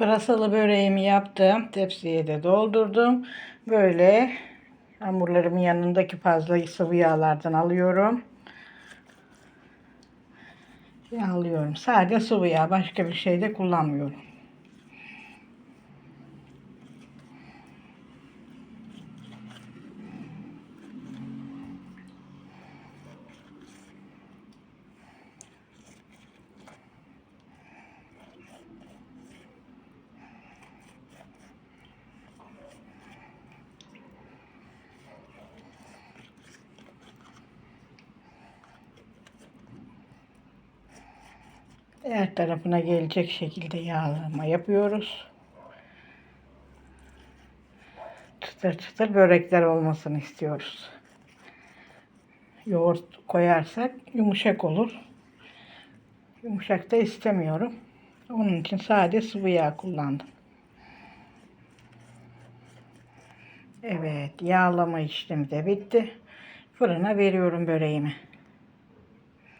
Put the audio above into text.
Pırasalı böreğimi yaptım. Tepsiye de doldurdum. Böyle hamurlarımın yanındaki fazla sıvı yağlardan alıyorum. Yağlıyorum. Sadece sıvı yağ. Başka bir şey de kullanmıyorum. Her tarafına gelecek şekilde yağlama yapıyoruz. Çıtır çıtır börekler olmasını istiyoruz. Yoğurt koyarsak yumuşak olur. Yumuşak da istemiyorum. Onun için sadece sıvı yağ kullandım. Evet, yağlama işlemi de bitti. Fırına veriyorum böreğimi.